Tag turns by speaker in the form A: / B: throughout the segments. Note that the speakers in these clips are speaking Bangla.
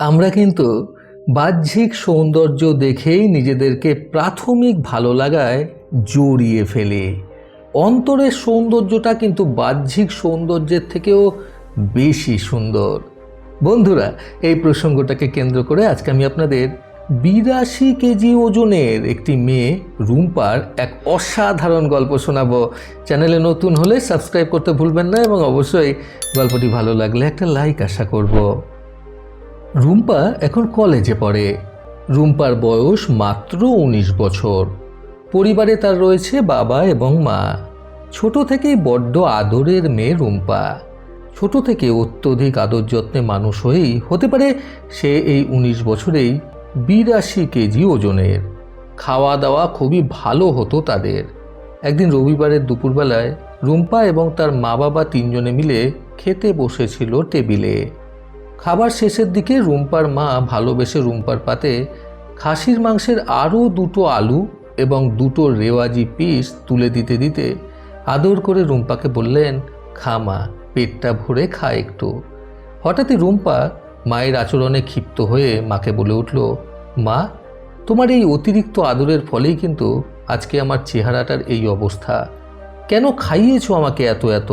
A: আমরা কিন্তু বাহ্যিক সৌন্দর্য দেখেই নিজেদেরকে প্রাথমিক ভালো লাগায় জড়িয়ে ফেলি। অন্তরের সৌন্দর্যটা কিন্তু বাহ্যিক সৌন্দর্যের থেকেও বেশি সুন্দর। বন্ধুরা, এই প্রসঙ্গটাকে কেন্দ্র করে আজকে আমি আপনাদের বিরাশি কেজি ওজনের একটি মেয়ে রুম্পার এক অসাধারণ গল্প শোনাবো। চ্যানেলে নতুন হলে সাবস্ক্রাইব করতে ভুলবেন না এবং অবশ্যই গল্পটি ভালো লাগলে একটা লাইক আশা করব। রুম্পা এখন কলেজে পড়ে। রুম্পার বয়স মাত্র উনিশ বছর। পরিবারে তার রয়েছে বাবা এবং মা। ছোট থেকেই বড্ড আদরের মেয়ে রুম্পা। ছোট থেকে অত্যধিক আদর যত্নে মানুষ হয়েই হতে পারে সে এই উনিশ বছরেই বিরাশি কেজি ওজনের। খাওয়া দাওয়া খুবই ভালো হতো তাদের। একদিন রবিবারের দুপুরবেলায় রুম্পা এবং তার মা বাবা তিনজনে মিলে খেতে বসেছিল টেবিলে। খাবার শেষের দিকে রুম্পার মা ভালোবেসে রুম্পার পাতে খাসির মাংসের আরও দুটো আলু এবং দুটো রেওয়াজি পিস তুলে দিতে দিতে আদর করে রুম্পাকে বললেন, খা মা, পেটটা ভরে খা একটু। হঠাৎই রুম্পা মায়ের আচরণে ক্ষিপ্ত হয়ে মাকে বলে উঠল, মা, তোমার এই অতিরিক্ত আদরের ফলেই কিন্তু আজকে আমার চেহারাটার এই অবস্থা। কেন খাইয়েছো আমাকে এত এত?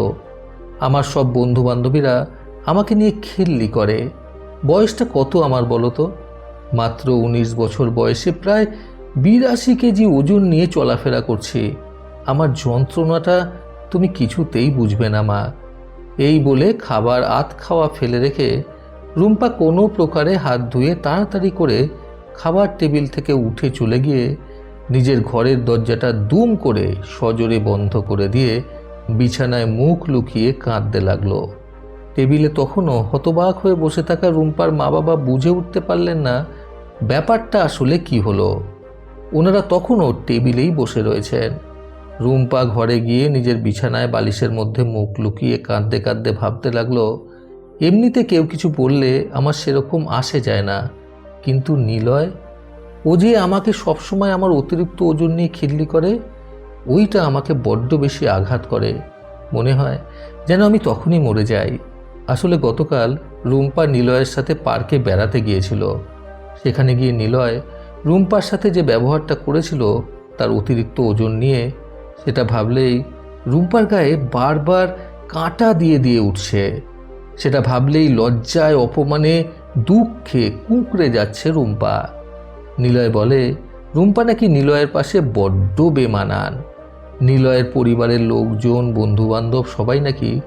A: আমার সব বন্ধু বান্ধবীরা আমাকে নিয়ে খিল্লি করে। বয়সটা কত আমার বলো তো? মাত্র উনিশ বছর বয়সে প্রায় বিরাশি কেজি ওজন নিয়ে চলাফেরা করছি। আমার যন্ত্রণাটা তুমি কিছুতেই বুঝবে না, মা। এই বলে খাবার আত খাওয়া ফেলে রেখে রুম্পা কোনো প্রকারে হাত ধুয়ে তাড়াতাড়ি করে খাবার টেবিল থেকে উঠে চলে গিয়ে নিজের ঘরের দরজাটা দুম করে সজোরে বন্ধ করে দিয়ে বিছানায় মুখ লুকিয়ে কাঁদতে লাগল। টেবিলে তখনও হতবাক হয়ে বসে থাকা রুম্পার মা বাবা বুঝে উঠতে পারলেন না, ব্যাপারটা আসলে কি হলো। ওনারা তখনও টেবিলেই বসে রয়েছেন। রুম্পা ঘরে গিয়ে নিজের বিছানায় বালিশের মধ্যে মুখ লুকিয়ে কাঁদতে কাঁদতে ভাবতে লাগল, এমনিতে কেউ কিছু বললে আমার সেরকম আসে যায় না। কিন্তু নিলয়, ও যে আমাকে সবসময় আমার অতিরিক্ত ওজন নিয়ে খিল্লি করে, ওইটা আমাকে বড্ড বেশি আঘাত করে। মনে হয় যেন আমি তখনই মরে যাই। আসলে গতকাল রুম্পা নিলয়ের সাথে পার্কে বেড়াতে গিয়েছিল। সেখানে গিয়ে নিলয় রুম্পার সাথে যে ব্যবহারটা করেছিল, তার অতিরিক্ত ওজন নিয়ে সেটা ভাবলেই রুম্পার গায়ে বারবার কাঁটা দিয়ে দিয়ে উঠছে। সেটা ভাবলেই লজ্জায় অপমানে দুঃখে কুঁকড়ে যাচ্ছে রুম্পা। নিলয় বলে, রুম্পা নাকি নিলয়ের পাশে বড্ড বেমানান। নিলয়ের পরিবারের লোকজন, বন্ধুবান্ধব সবাই নাকি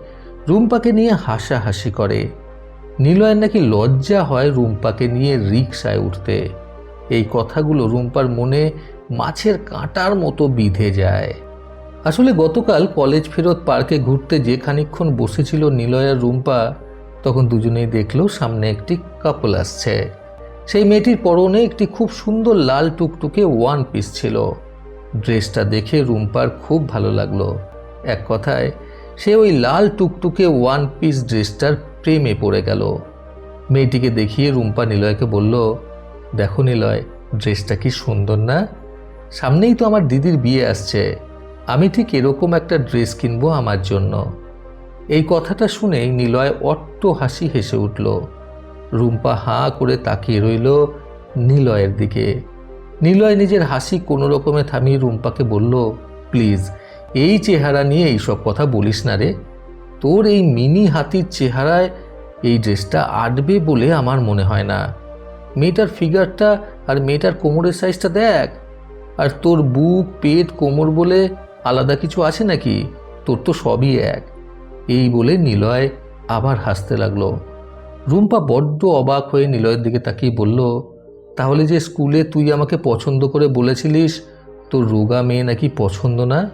A: রুম্পাকে নিয়ে হাসাহাসি করে। নিলয়ের নাকি লজ্জা হয় রুম্পাকে নিয়ে রিক্সায় উঠতে। এই কথাগুলো রুম্পার মনে মাছের কাঁটার মতো বিঁধে যায়। আসলে গতকাল কলেজ ফেরত পার্কে ঘুরতে যে খানিকক্ষণ বসেছিল নিলয় আর রুম্পা, তখন দুজনেই দেখল সামনে একটি কাপল আসছে। সেই মেয়েটির পরনে একটি খুব সুন্দর লাল টুকটুকে ওয়ান পিস ছিল। ড্রেসটা দেখে রুম্পার খুব ভালো লাগল। এক কথায় সে ওই লাল টুকটুকে ওয়ান পিস ড্রেসটার প্রেমে পড়ে গেল। মেয়েটিকে দেখিয়ে রুম্পা নিলয়কে বলল, দেখো নিলয়, ড্রেসটা কি সুন্দর না? সামনেই তো আমার দিদির বিয়ে আসছে। আমি ঠিক এরকম একটা ড্রেস কিনবো আমার জন্য। এই কথাটা শুনেই নিলয় অট্ট হাসি হেসে উঠল। রুম্পা হাঁ করে তাকিয়ে রইল নিলয়ের দিকে। নিলয় নিজের হাসি কোনো রকমে থামিয়ে রুম্পাকে বলল, প্লিজ এই চেহারা নিয়ে এইসব কথা বলিস না রে। তোর এই মিনি হাতির চেহারায় এই ড্রেসটা আটবে বলে আমার মনে হয় না। মেয়েটার ফিগারটা আর মেয়েটার কোমরের সাইজটা দেখ। আর তোর বুক, পেট, কোমর বলে আলাদা কিছু আছে নাকি? তোর তো সবই এক। এই বলে নিলয় আবার হাসতে লাগল। রুম্পা বড্ড অবাক হয়ে নিলয়ের দিকে তাকিয়ে বলল, তাহলে যে স্কুলে তুই আমাকে পছন্দ করে বলেছিলিস, তোর রোগা মেয়ে নাকি পছন্দ না?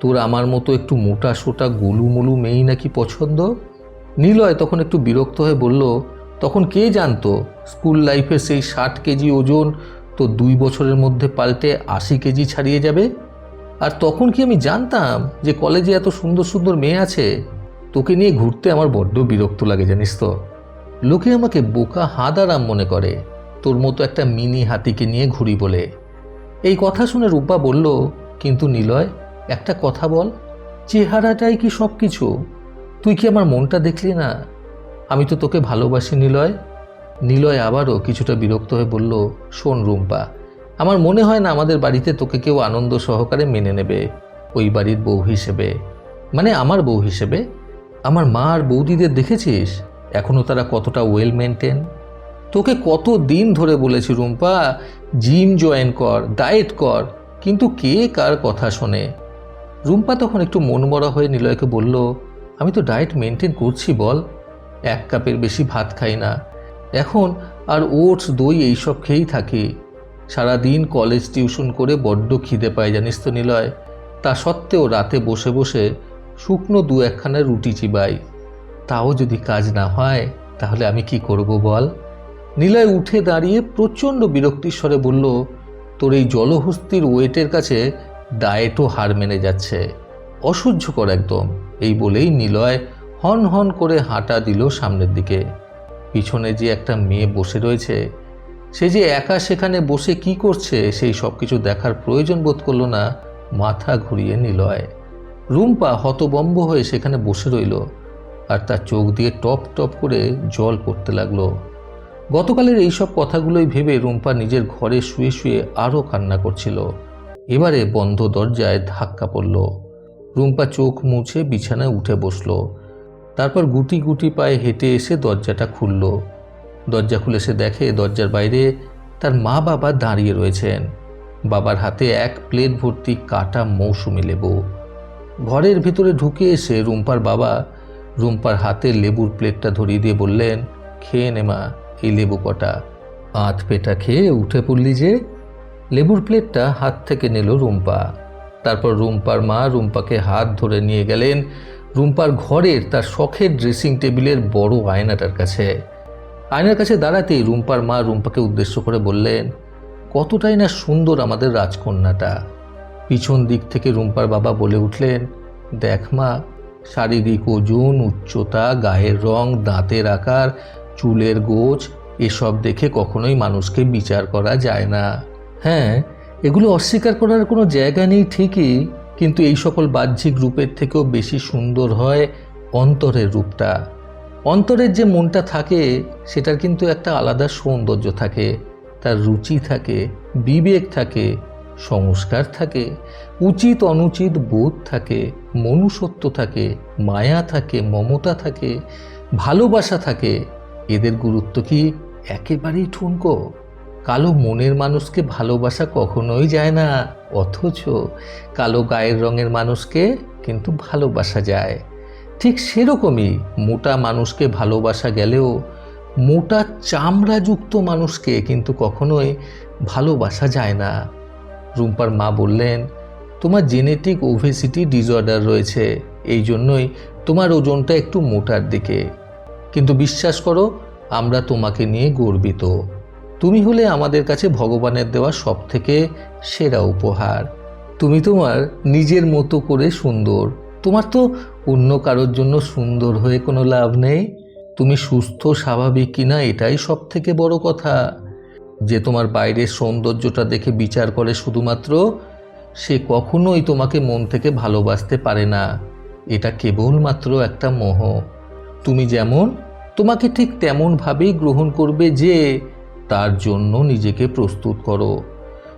A: তোর আমার মতো একটু মোটা সোটা গোলুমলু মেয়েই নাকি পছন্দ? নিলয় তখন একটু বিরক্ত হয়ে বলল, তখন কে জানতো? স্কুল লাইফে সেই ষাট কেজি ওজন তো দুই বছরের মধ্যে পাল্টে আশি কেজি ছাড়িয়ে যাবে? আর তখন কি আমি জানতাম যে কলেজে এত সুন্দর সুন্দর মেয়ে আছে? তোকে নিয়ে ঘুরতে আমার বড্ড বিরক্ত লাগে, জানিস তো। লোকে আমাকে বোকা হাদারাম মনে করে, তোর মতো একটা মিনি হাতিকে নিয়ে ঘুরি বলে। এই কথা শুনে রূপা বলল, কিন্তু নিলয় একটা কথা বল, চেহারাটাই কি সব কিছু তুই কি আমার মনটা দেখলি না? আমি তো তোকে ভালোবাসি, নিলয়। নিলয় আবারও কিছুটা বিরক্ত হয়ে বলল, শোন রুম্পা, আমার মনে হয় না আমাদের বাড়িতে তোকে কেউ আনন্দ সহকারে মেনে নেবে, ওই বাড়ির বউ হিসেবে। মানে আমার বউ হিসেবে? আমার মা আর বৌদিদের দেখেছিস? এখনও তারা কতটা ওয়েল মেনটেন তোকে কত দিন ধরে বলেছি রুম্পা জিম জয়েন কর ডায়েট কর, কিন্তু কে কার কথা শোনে? রুম্পা তখন একটু মনমরা হয়ে নিলয়কে বলল, আমি তো ডায়েট মেনটেন করছি বল, এক কাপের বেশি ভাত খাই না। এখন আর ওটস, দই এইসব খেয়েই থাকি। সারাদিন কলেজ টিউশন করে বড্ড খিদে পায়, জানিস তো নিলয়। তা সত্ত্বেও রাতে বসে বসে শুকনো দু একখানা রুটি চিবাই। তাও যদি কাজ না হয়, তাহলে আমি কি করব বল? নিলয় উঠে দাঁড়িয়ে প্রচণ্ড বিরক্তির স্বরে বলল, তোর এই জলহস্তির ওয়েটের কাছে ডায়েটও হার মেনে যাচ্ছে। অসহ্যকর একদম। এই বলেই নিলয় হন হন করে হাঁটা দিল সামনের দিকে। পিছনে যে একটা মেয়ে বসে রয়েছে, সে যে একা সেখানে বসে কি করছে সেই সব কিছু দেখার প্রয়োজন বোধ করল না, মাথা ঘুরিয়ে নিলয়। রুম্পা হতবম্ব হয়ে সেখানে বসে রইল আর তার চোখ দিয়ে টপ টপ করে জল পড়তে লাগল। গতকালের এইসব কথাগুলোই ভেবে রুম্পা নিজের ঘরে শুয়ে শুয়ে আরও কান্না করছিল। এবারে বন্ধ দরজায় ধাক্কা পড়ল। রুম্পা চোখ মুছে বিছানায় উঠে বসল। তারপর গুটি গুটি পায়ে হেঁটে এসে দরজাটা খুলল। দরজা খুলে সে দেখে দরজার বাইরে তার মা বাবা দাঁড়িয়ে রয়েছেন। বাবার হাতে এক প্লেট ভর্তি কাটা মৌসুমি লেবু। ঘরের ভিতরে ঢুকে এসে রুম্পার বাবা রুম্পার হাতে লেবুর প্লেটটা ধরিয়ে দিয়ে বললেন, খেয়ে নে মা, এই লেবু কটা। আধ পেটা খেয়ে উঠে পড়লি যে। লেবুর প্লেটটা হাত থেকে নিল রুম্পা। তারপর রুম্পার মা রুম্পাকে হাত ধরে নিয়ে গেলেন রুম্পার ঘরের তার শখের ড্রেসিং টেবিলের বড় আয়নাটার কাছে। আয়নার কাছে দাঁড়াতেই রুম্পার মা রুম্পাকে উদ্দেশ্য করে বললেন, কতটাই না সুন্দর আমাদের রাজকন্যাটা। পিছন দিক থেকে রুম্পার বাবা বলে উঠলেন, দেখ মা, শারীরিক ওজন, উচ্চতা, গায়ের রং, দাঁতের আকার, চুলের গোছ, এসব দেখে কখনোই মানুষকে বিচার করা যায় না। হ্যাঁ এগুলো অস্বীকার করার কোনো জায়গা নেই ঠিকই, কিন্তু এই সকল বাহ্যিক রূপের থেকেও বেশি সুন্দর হয় অন্তরের রূপটা। অন্তরের যে মনটা থাকে, সেটার কিন্তু একটা আলাদা সৌন্দর্য থাকে, তার রুচি থাকে, বিবেক থাকে, সংস্কার থাকে, উচিত অনুচিত বোধ থাকে, মনুষ্যত্ব থাকে, মায়া থাকে, মমতা থাকে, ভালোবাসা থাকে, এদের গুরুত্ব কি একেবারেই ঠুনকো? কালো মনের মানুষকে ভালোবাসা কখনোই যায় না, অথচ কালো গায়ের রঙের মানুষকে কিন্তু ভালোবাসা যায়। ঠিক সেরকমই মোটা মানুষকে ভালোবাসা গেলেও মোটা চামড়াযুক্ত মানুষকে কিন্তু কখনোই ভালোবাসা যায় না। রুম্পার মা বললেন, তোমার জেনেটিক ওভেসিটি ডিসঅর্ডার রয়েছে, এই জন্যই তোমার ওজনটা একটু মোটার দিকে। কিন্তু বিশ্বাস করো, আমরা তোমাকে নিয়ে গর্বিত। তুমি হলে আমাদের কাছে ভগবানের দেওয়া সব থেকে সেরা উপহার। তুমি তোমার নিজের মতো করে সুন্দর। তোমার তো অন্য কারোর জন্য সুন্দর হয়ে কোনো লাভ নেই। তুমি সুস্থ, স্বাভাবিক কিনা এটাই সব থেকে বড় কথা। যে তোমার বাইরের সৌন্দর্যটা দেখে বিচার করে শুধুমাত্র, সে কখনোই তোমাকে মন থেকে ভালোবাসতে পারে না। এটা কেবলমাত্র একটা মোহ। তুমি যেমন, তোমাকে ঠিক তেমনভাবেই গ্রহণ করবে যে তার জন্য নিজেকে প্রস্তুত করো।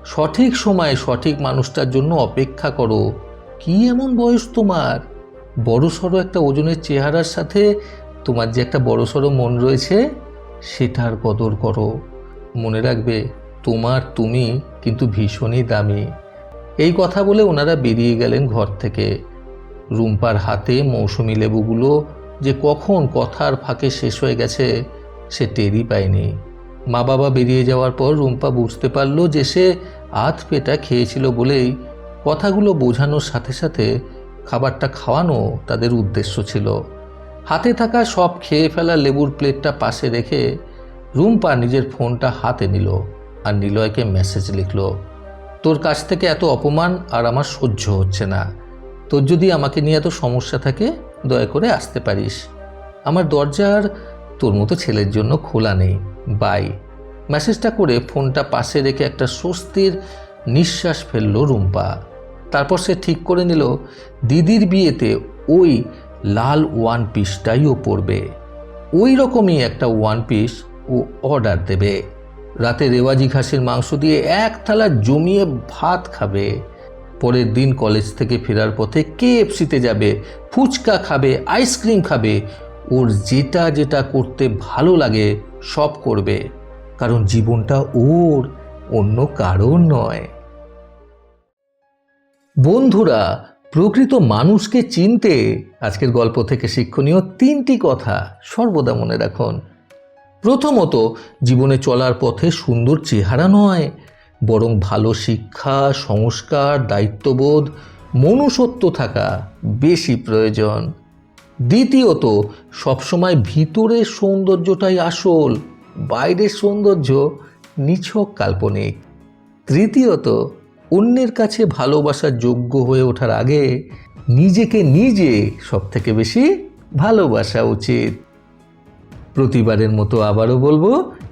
A: সঠিক সময়ে সঠিক মানুষটার জন্য অপেক্ষা করো। কি এমন বয়স তোমার? বড়সড় একটা ওজনের চেহারার সাথে তোমার যে একটা বড়সড় মন রয়েছে সেটার কদর করো। মনে রাখবে, তোমার তুমি কিন্তু ভীষণই দামি। এই কথা বলে ওনারা বেরিয়ে গেলেন ঘর থেকে। রুম্পার হাতে মৌসুমি লেবুগুলো যে কখন কথার ফাঁকে শেষ হয়ে গেছে, সে টেরই পায়নি। মা বাবা বেরিয়ে যাওয়ার পর রুম্পা বুঝতে পারল যে সে আধ পেটা খেয়েছিল বলেই কথাগুলো বোঝানোর সাথে সাথে খাবারটা খাওয়ানো তাদের উদ্দেশ্য ছিল। হাতে থাকা সব খেয়ে ফেলা লেবুর প্লেটটা পাশে রেখে রুম্পা নিজের ফোনটা হাতে নিল আর নিলয়কে মেসেজ লিখল, তোর কাছ থেকে এত অপমান আর আমার সহ্য হচ্ছে না। তোর যদি আমাকে নিয়ে এত সমস্যা থাকে, দয়া করে আসতে পারিস। আমার দরজার তোর মতো ছেলের জন্য খোলা নেই। বাই। মেসেজটা করে ফোনটা পাশে রেখে একটা স্বস্তির নিঃশ্বাস ফেলল রুম্পা। তারপর সে ঠিক করে নিল, দিদির বিয়েতে ওই লাল ওয়ান পিসটাই ও পরবে। ওই রকমই একটা ওয়ান পিস ও ও অর্ডার দেবে। রাতে রেওয়াজি ঘাসের মাংস দিয়ে এক থালা জমিয়ে ভাত খাবে। পরের দিন কলেজ থেকে ফেরার পথে কেএফসিতে যাবে, ফুচকা খাবে, আইসক্রিম খাবে ওর যেটা যেটা করতে ভালো লাগে, সব করবে। কারণ জীবনটা ওর, অন্য কারোর নয়। বন্ধুরা, প্রকৃত মানুষকে চিনতে আজকের গল্প থেকে শিক্ষণীয় তিনটি কথা সর্বদা মনে রাখুন। প্রথমত, জীবনে চলার পথে সুন্দর চেহারা নয়, বরং ভালো শিক্ষা, সংস্কার, দায়িত্ববোধ, মনুষ্যত্ব থাকা বেশি প্রয়োজন। দ্বিতীয়ত, সবসময় ভিতরের সৌন্দর্যটাই আসল, বাইরের সৌন্দর্য নিছক কাল্পনিক। তৃতীয়ত, অন্যের কাছে ভালোবাসার যোগ্য হয়ে ওঠার আগে নিজেকে নিজে সব থেকে বেশি ভালোবাসা উচিত। প্রতিবারের মতো আবারও বলব